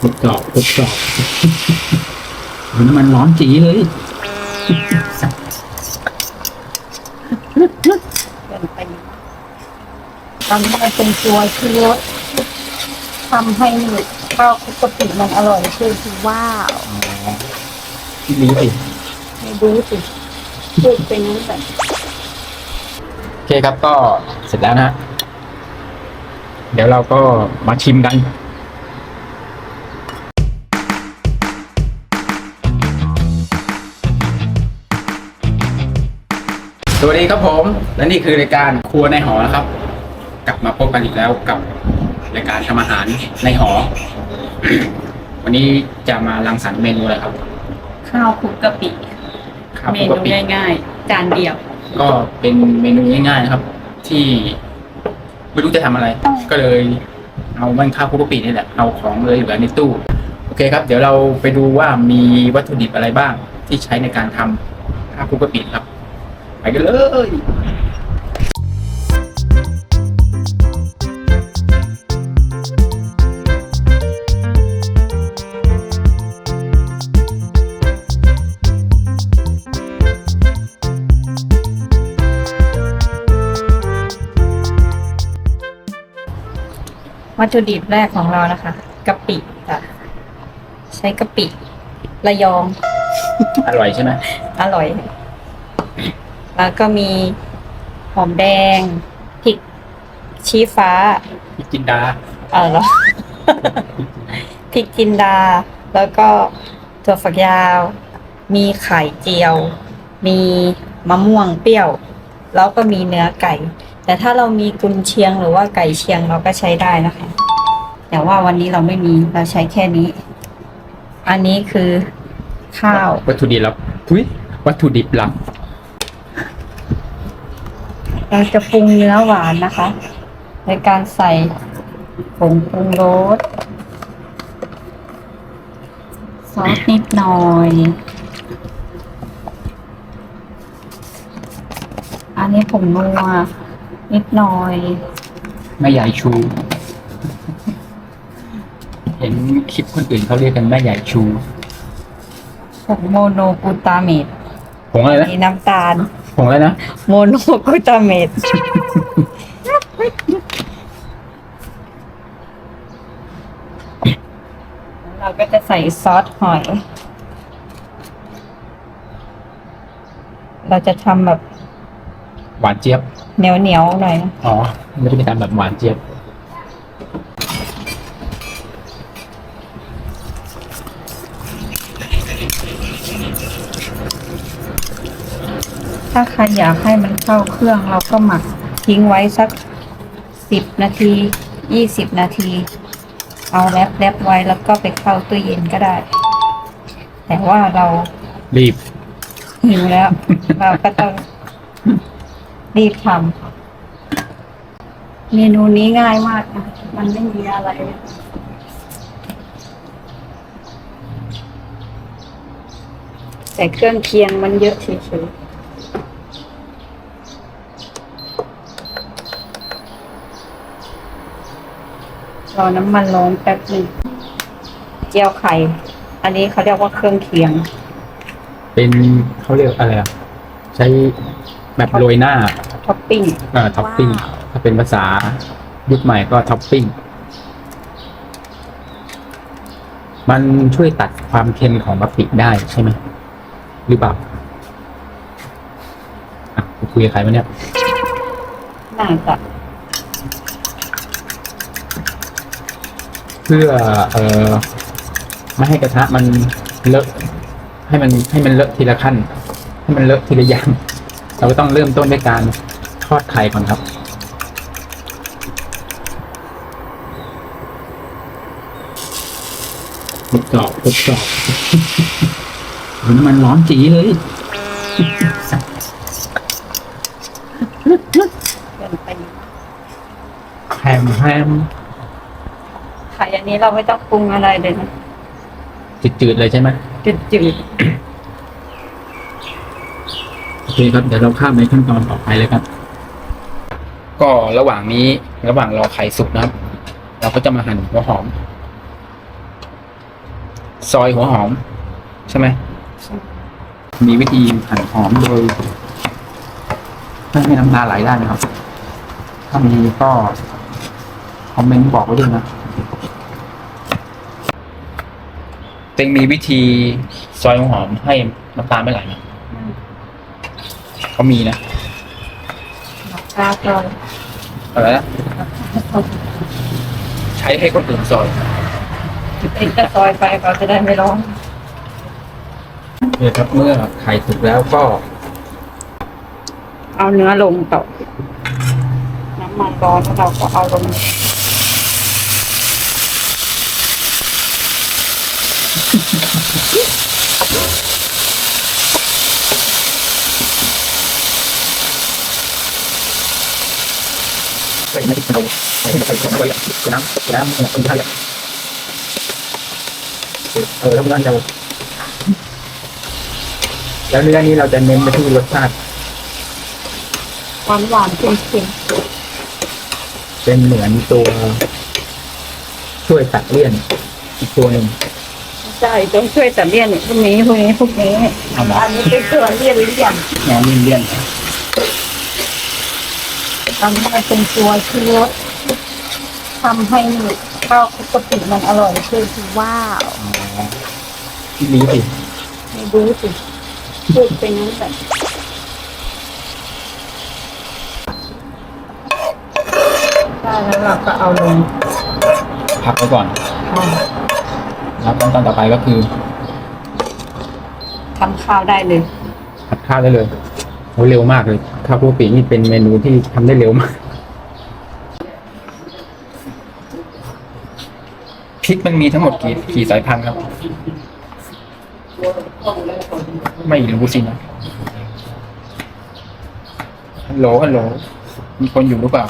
ทดสอบทดสอบโอ้ยน้ำมันร้อนจีเลยเกินไปตอนนี้มันเป็นตัวที่รสทำให้ข้าวคลุกกะปิมันอร่อยขึ้นว้าวที่นี้สิไม่รู้สิพูดไปนั้นแบบโอเคครับก็เสร็จแล้วนะฮะเดี๋ยวเราก็มาชิมกัน สวัสดีครับผมและนี่คือรายการครัวในหอนะครับ กลับมาพบกันอีกแล้วกับรายการทำอาหารในหอ วันนี้จะมารังสรรค์เมนูอะไรครับ ข้าวคลุกกะปิข้าวเมคลุกนูกะปิง่ายๆ จานเดียว ก็เป็นเมนูง่ายๆนะครับ ที่ไม่รู้จะทำอะไร ก็เลยเอามันข้าวคลุกกะปินี่แหละเอาของเลยเหลือในตู้โอเคครับ เดี๋ยวเราไปดูว่ามีวัตถุดิบอะไรบ้างที่ใช้ในการทำข้าวคลุกกะปิครับ ไปกันเลยวัตถุดิบแรกของเรานะคะกะปิค่ะใช้กะปิ ระยอง อร่อยใช่ไหมอร่อย แล้วก็มีหอมแดงพริกชี้ฟ้าพี่จินดาเออเหรอ พริกจินดา แล้วก็ถั่วฝักยาว มีไข่เจียว มีมะม่วงเปรี้ยว แล้วก็มีเนื้อไก่ แต่ถ้าเรามีกุนเชียงหรือว่าไก่เชียงเราก็ใช้ได้นะคะ แต่ว่าวันนี้เราไม่มีเราใช้แค่นี้ อันนี้คือข้าว วัตถุดิบลับทุยวัตถุดิบหลัก เราจะปรุงเนื้อหวานนะคะ ในการใส่ผงปรุงรสซอสนิดหน่อย อันนี้ผงนัวนิดหน่อย แม่ใหญ่ชู เห็นคลิปคนอื่นเขาเรียกกันแม่ใหญ่ชูผงโมโนกลูตาเมตผงอะไรนะมีน้ำตาล ผงอะไรนะโมโนกลูตาเมตเราก็จะใส่ซอสหอย เราจะทำแบบหวานเจี๊ยบเหนียวเหนียวๆหน่อยนะ อ๋อไม่ได้เป็นการแบบหวานเจี๊ยบ ถ้าใครอยากให้มันเข้าเครื่องเราก็หมักทิ้งไว้สักสิบนาทียี่สิบนาที เอาแรปแรปไว้แล้วก็ไปเข้าตู้เย็นก็ได้ แต่ว่าเรารีบหิวแล้ว เราก็ต้องรีบทำเมนูนี้ง่ายมากนะมันไม่มีอะไรแต่เครื่องเคียงมันเยอะเฉยๆ อน้ำมันร้อนแป๊บหนึงเจียวไข่ อันนี้เขาเรียกว่าเครื่องเคียง เป็นเขาเรียกอะไรอะ ใช้แบบโรยหน้าท็อปปิ้ง เอ่อท็อปปิ้งถ้าเป็นภาษายุคใหม่ก็ท็อปปิ้ง มันช่วยตัดความเค็มของกะปิได้ใช่ไหมหรือเปล่าอะคุยกับใครวะเนี่ยน่าจะ พื่อเอ่อไม่ให้กระทะมันเลอะ ให้มันให้มันเลอะทีละขั้น ให้มันเลอะทีละอย่าง เราก็ต้องเริ่มต้นด้วยการทอดไข่ก่อนครับทดสอบทดสอบโอ้ยน้ำมันร้อนจีเลยเกินไปแฮมแฮม ไข่อันนี้เราไม่ต้องปรุงอะไรเลยนะจืดๆเลยใช่ไหมจืดจืดโอเคครับเดี๋ยวเราข้ามไปขั้นตอนต่อไปเลยครับ ก็ระหว่างนี้ระหว่างรอไข่สุกนะครับ เราก็จะมาหั่นหัวหอม ซอยหัวหอม ใช่ไหมมีวิธีหั่นหอมโดยไม่ให้น้ำตาไหลได้นะครับ ถ้ามีก็คอมเมนต์บอกไว้ด้วยนะเต็งมีวิธีซอยหัวหอมให้น้ำตาไม่ไหลไหมเขามีนะกาซอยอะไรนะใช้ให้คนอื่นซอยเองก็ซอยไปเขาจะได้ไม่ร้องเนี่ยครับเมื่อไข่สุกแล้วก็ เอาเนื้อลงต่อน้ำมันร้อนแล้วเราก็เอาลง ใส่ไม่ติดเราใส่ใส่ใส่ไว้คือน้ำคือน้ำมันเป็นท่าอย่างเออแล้วมันจะแล้วเนื้อนี้เราจะเน้นไปที่รสชาติหวานหวานๆเค็มเป็นเหมือนตัวช่วยตัดเลี่ยนอีกตัวหนึ่งใช่ต้องช่วยแต่เลี่ยนพวกนี้พวกนี้พวกนี้อันนี้เป็นตัวเลี่ยนหรือยังแนเลี่ยน ทำให้เป็นตัวชูรสทำให้ข้าวคลุกกะปิมันอร่อยขึ้นว้าวๆอ๋อที่นี้สิไม่รู้สิพูดไปนั้นแหละได้แล้วเราก็เอาลงพักไว้ก่อนแล้วขั้นตอนต่อไปก็คือทำข้าวได้เลยผัดข้าวได้เลย โอ้เร็วมากเลยข้าวคลุกกะปินี่เป็นเมนูที่ทำได้เร็วมากพริกมันมีทั้งหมดกี่กี่สายพันธุ์ครับ ไม่รู้สินะฮัลโหลฮัลโหลมีคนอยู่หรือเปล่า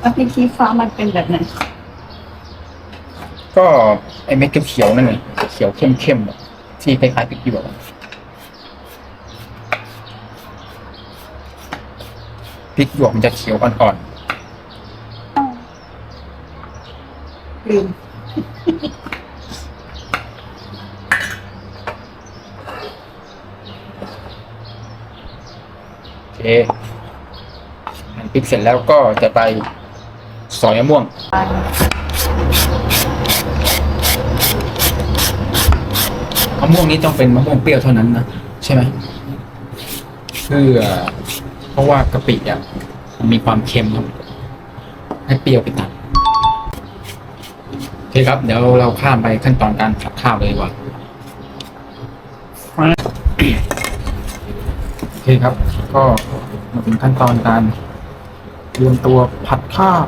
แล้วพี่ชี้ฟ้ามันเป็นแบบไหนก็ไอเม็ดเขียวๆนั่นเองเขียวเข้มๆอะ ที่คล้ายๆพริกหยวกอะพริกหยวกมันจะเขียวอ่อนลืมๆโอเคหั่นพริกเสร็จแล้วก็จะไปสอยมะม่วง มะม่วงนี้ต้องเป็นมะม่วงเปรี้ยวเท่านั้นนะใช่ไหมเพื่อเพราะว่ากะปิอะมันมีความเค็มครับให้เปรี้ยวไปตัดโอเคครับ เดี๋ยวเราข้ามไปขั้นตอนการผัดข้าวเลยดีกว่าโอเคครับ ก็มาถึงขั้นตอนการเตรียมตัวผัดข้าว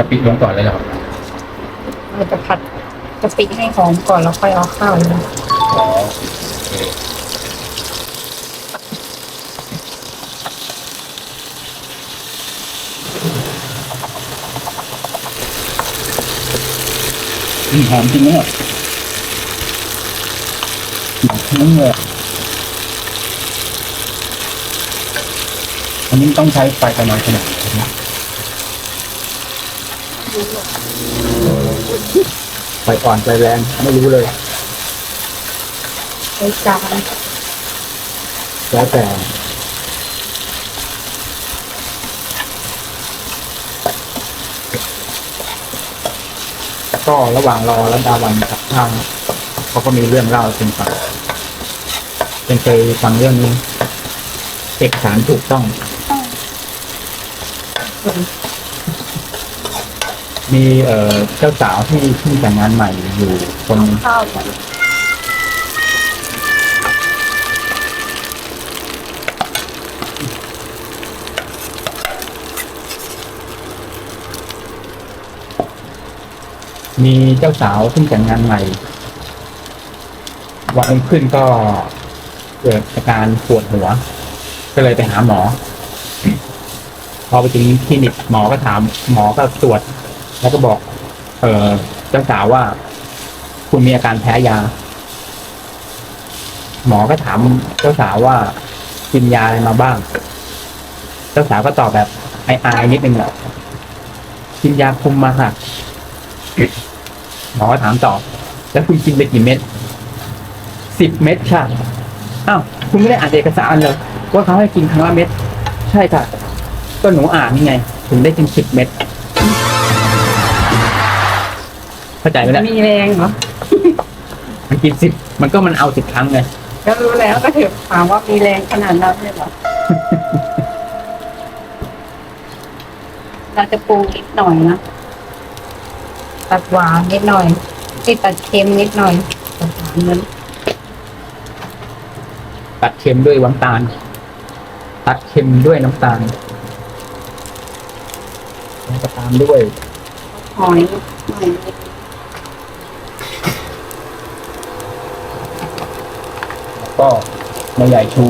กะปิลงก่อนเลยเหรอครับเราจะผัดกะปิให้หอมก่อนแล้วค่อยเอาข้าวลงอ๋อโอเคอืมหอมจริงเนี่ยหอมทั้งเลยอันนี้ต้องใช้ไฟประมาณขนาดไหนครับ ไฟอ่อนไฟแรงไม่รู้เลยใช้จานแล้วแต่ก็ระหว่างรอแล้วดาวันกับข้าวเนี่ยเขาก็มีเรื่องเล่าให้เป็นฟังเป็นเคยฟังเรื่องนี้เอกสารถูกต้อง มีเอ่อเจ้าสาวที่เพิ่งแต่งงานใหม่อยู่คนข้าวมีเจ้าสาวเพิ่งแต่งงานใหม่ วันรุ่งขึ้นก็เกิดอาการปวดหัว ก็เลยไปหาหมอ พอไปถึงคลินิกหมอก็ถามหมอก็ตรวจ แล้วก็บอก เออเจ้าสาวว่า คุณมีอาการแพ้ยา หมอก็ถามเจ้าสาวว่ากินยาอะไรมาบ้าง เจ้าสาวก็ตอบแบบไอายนิดนึงแหละกินยาคุมมาค่ะหมอก็ถามต่อ แล้วคุณกินไปกี่เม็ดสิบเม็ดค่ะอ้าวคุณไม่ได้อ่านเอกสารเลยว่าเขาให้กินครั้งละเม็ดใช่ค่ะ ก็หนูอ่านนี่ไง ถึงได้กินสิบเม็ด เข้าใจไหมล่ะมีแรงเหรอ มันกินสิบมันก็มันเอาสิบครั้งไงก็รู้แล้วก็ถือถามว่ามีแรงขนาดนั้นเลยเหรอ เราจะปรุงนิดหน่อยนะ ตัดหวานนิดหน่อยที่ตัดเค็มนิดหน่อยตัดหวานนั้นตัดเค็มด้วยน้ำตาล ตัดเค็มด้วยน้ำตาลแล้วก็ตามด้วยหอยหน่อยแล้ ก็มะใหญ่ชู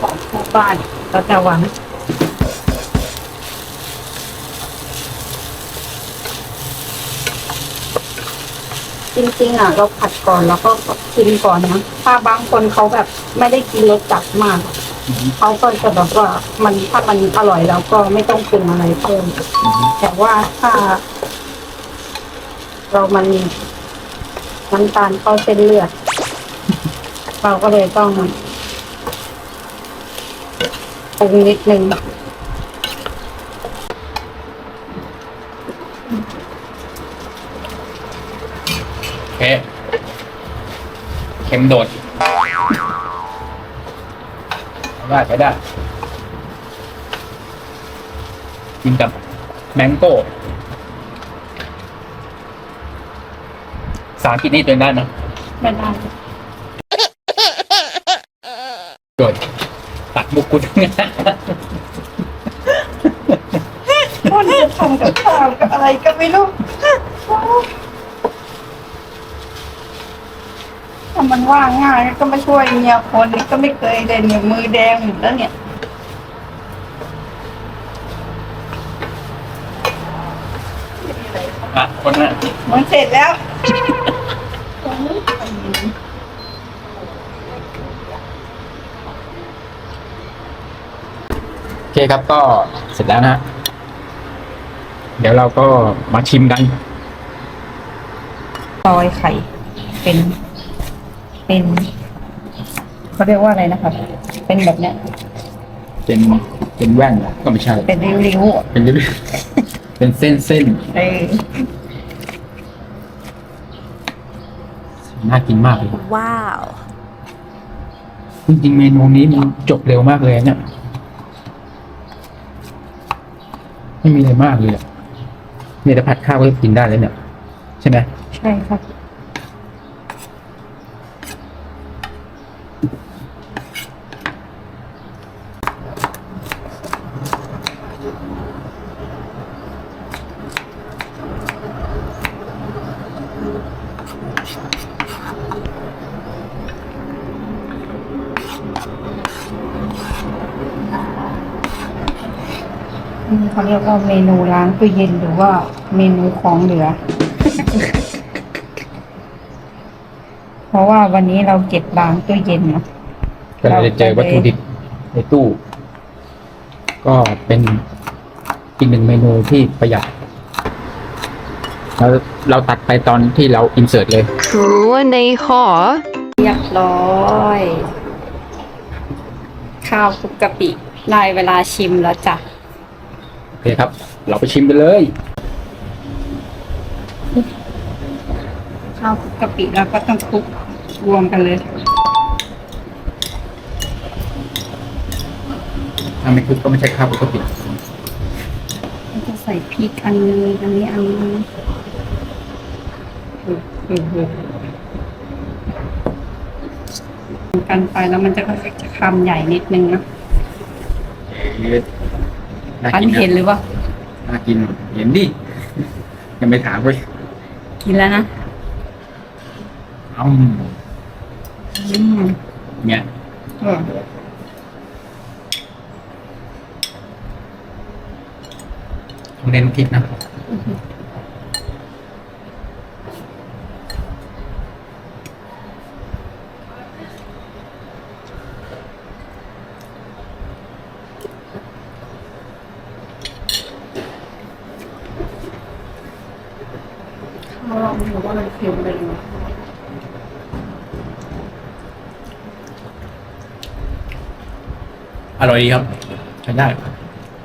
ของผู้บ้านเราจะหวานจริงๆอะเราผัดก่อนแล้วก็ชิมก่อนนะถ้าบางคนเขาแบบไม่ได้กินรสจัดมากเขาก็จะแบบว่ามันถ้ามันอร่อยแล้วก็ไม่ต้องปรุงอะไรเพิ่มแต่ว่าถ้า เรามัน น้ำตาลเข้าเส้นเลือด เราก็เลยต้องปรุงนิดนึงโอเคเค็มโดดได้ใช้ได้กินกับแมงโก้ากินนี่ตัวได้นะไม่ได้โดดตัดมุกกุดคนจะทำกับข้าวกับอะไรก็ไม่รู้ถ้ามันว่างง่ายก็มาช่วยเมียคนก็ไม่เคยเลยเนี่ยมือแดงหมดแล้วเนี่ยอะคนน่ะมันเสร็จแล้ว เคครับก็เสร็จแล้วนะฮะเดี๋ยวเราก็มาชิมกันซอยไข่ เป็น เป็นเขาเรียกว่าอะไรนะครับเป็นแบบเนี้ย เป็นเป็นแว่นเหรอก็ไม่ใช่ เป็นริ้วๆอะเป็นเรื่อยๆเป็นเส้นเส้นเออน่ากินมากเลยว้าว จริงๆเมนูนี้มันจบเร็วมากเลยเนี่ย ไม่มีอะไรมากเลยอะเนี่ยแต่ผัดข้าวก็กินได้แล้วเนี่ย ใช่ไหม ใช่ครับ เขาเรียกว่าเมนูล้างตู้เย็นหรือว่าเมนูของเหลือ เพราะว่าวันนี้เราเก็บล้างตู้เย็นเนาะก็เลยเจอวัตถุดิบในตู้ ก็เป็นอีกหนึ่งเมนูที่ประหยัดแล้วเราตัดไปตอนที่เราอินเสิร์ตเลยครัวในหอเรียบร้อย ข้าวคลุกกะปิได้เวลาชิมแล้วจ้ะโอ เคครับ เราไปชิมกันเลย ข้าวคลุกกะปิแล้วก็ต้องคลุกรวมกันเลยถ้าไม่คลุกก็ไม่ใช่ข้าวปกติมันจะใส่พริกอันนึงอันนี้อันนึงอืมอืมอืมกันไปแล้วมันจะก็จะคำใหญ่นิดนึงนะน่าอันกินเห็นนะหรือว่าน่ากินเห็นดิยังไม่ถามเว้ยกินแล้วนะเอ้าอืมเนี่ยเออเน้นพริกนะ ข้าลองดูว่ามันเค็มไปหรืออร่อยดีครับใช้ได้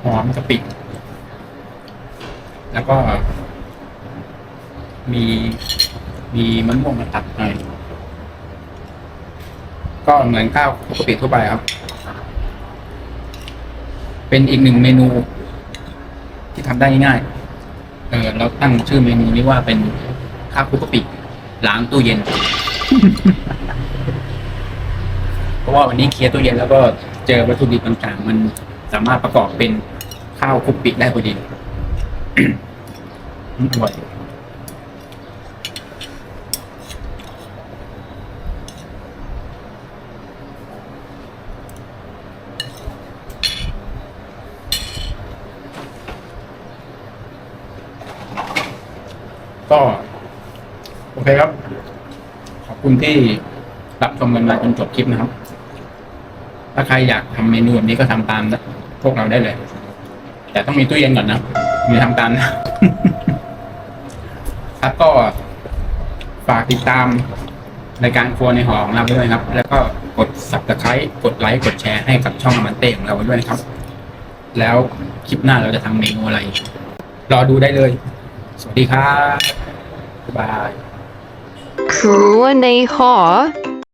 หอมกะปิ แล้วก็ มีมีมะม่วงมาตัดหน่อยก็เหมือนข้าวปกติทั่วไปครับ เป็นอีกหนึ่งเมนู ที่ทำได้ง่าย เออเราตั้งชื่อเมนูนี้ว่าเป็น ข้าวคลุกกะปิล้างตู้เย็น เพราะว่าวันนี้เคลียร์ตู้เย็นแล้วก็เจอวัตถุดิบต่างๆ มันสามารถประกอบเป็นข้าวคลุกปิได้พอดีอร่อยก็ คครับ ขอบคุณที่รับชมกันมาจนจบคลิปนะครับ ถ้าใครอยากทำเมนูแบบนี้ก็ทำตามนะพวกเราได้เลย แต่ต้องมีตู้เย็นก่อนนะมีทำตามนะครับก็ฝากติดตามรายการครัวในหอของเราด้วยครับ แล้วก็กด subscribe กดไลค์กดแชร์ให้กับช่องมันเต้ของเราด้วยนะครับ แล้วคลิปหน้าเราจะทำเมนูอะไร รอดูได้เลย สวัสดีครับ บ๊ายบาย ครัวในหอ